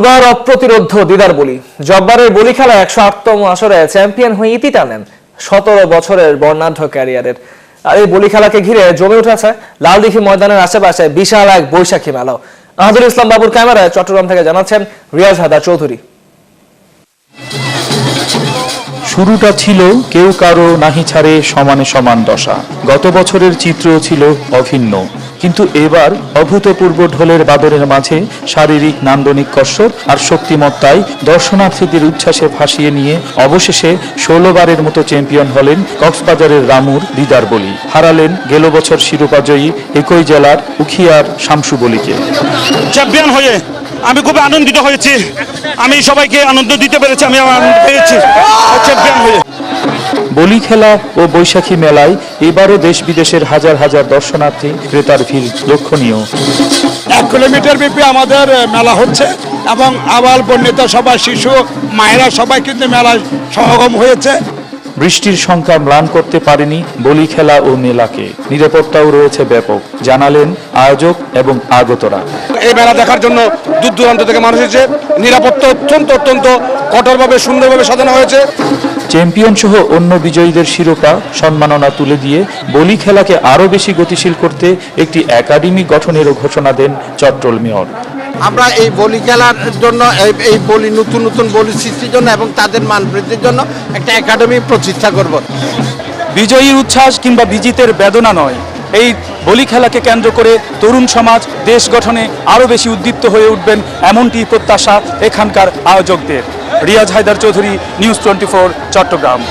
দুর্বার অপ্রতিরোধ দিদার বলি। জব্বারের বলি খেলা একশো আটতম আসরে চ্যাম্পিয়ন হয়ে ইতি টানেন সতেরো বছরের বর্ণাঢ্য ক্যারিয়ারের। আর এই বলি খেলাকে ঘিরে জমে উঠেছে লালদিঘি ময়দানের আশেপাশে বিশাল এক বৈশাখী মেলাও আহাদুল ইসলাম বাবুর ক্যামেরায় চট্টগ্রাম থেকে জানাচ্ছেন রিয়াজ হাদা চৌধুরী। শুরুটা ছিল কেউ কারও নাহি ছাড়ে সমানে সমান দশা। গত বছরের চিত্র ছিল অভিন্ন। কিন্তু এবার অভূতপূর্ব ঢোলের বাদরের মাঝে শারীরিক, নান্দনিক কসরত আর শক্তিমত্তায় দর্শনার্থীদের উচ্ছ্বাসে ফাঁসিয়ে নিয়ে অবশেষে ষোলোবারের মতো চ্যাম্পিয়ন হলেন কক্সবাজারের রামুর দিদার বলি। হারালেন গেল বছর শিরোপাজয়ী একই জেলার উখিয়ার শামসু বলিকে। চ্যাম্পিয়ন হয়ে আমি খুব আনন্দিত হয়েছি। আমি সবাইকে আনন্দ দিতে পেরেছি, আমি পেয়েছি। খেলা ও বৈশাখী মেলায় এবারও দেশ বিদেশের হাজার হাজার দর্শনার্থী ক্রেতার ভিড় লক্ষণীয়। এক কিলোমিটার ব্যাপী আমাদের মেলা হচ্ছে এবং আবার বন্যতা সবাই শিশু, মায়েরা সবাই কিন্তু মেলায় সমাগম হয়েছে। বৃষ্টির সংখ্যা ম্লান করতে পারেনি বলি খেলা ও মেলাকে। নিরাপত্তাও রয়েছে ব্যাপক জানালেন আয়োজক এবং আগতরা। এই মেলা দেখার জন্য দূর দূরান্ত থেকে মানুষ এসেছে। নিরাপত্তা অত্যন্ত অত্যন্ত কঠোরভাবে সুন্দরভাবে সাজানো হয়েছে। চ্যাম্পিয়ন সহ অন্য বিজয়ীদের শিরোপা সম্মাননা তুলে দিয়ে বলি খেলাকে আরও বেশি গতিশীল করতে একটি একাডেমি গঠনেরও ঘোষণা দেন চট্টল মেয়র। আমরা এই বলি খেলার জন্য, এই- বলি, নতুন নতুন বলি সৃষ্টির জন্য এবং তাদের মান বৃদ্ধির জন্য একটা একাডেমি প্রতিষ্ঠা করব। বিজয়ীর উচ্ছ্বাস কিংবা বিজিতের বেদনা নয়। এই বলি খেলাকে কেন্দ্র করে তরুণ সমাজ, দেশ গঠনে আরও বেশি উদ্দীপ্ত হয়ে উঠবেন এমনটি প্রত্যাশা এখানকার আয়োজকদের। Riaz Haider Chowdhury, news twenty Chattogram.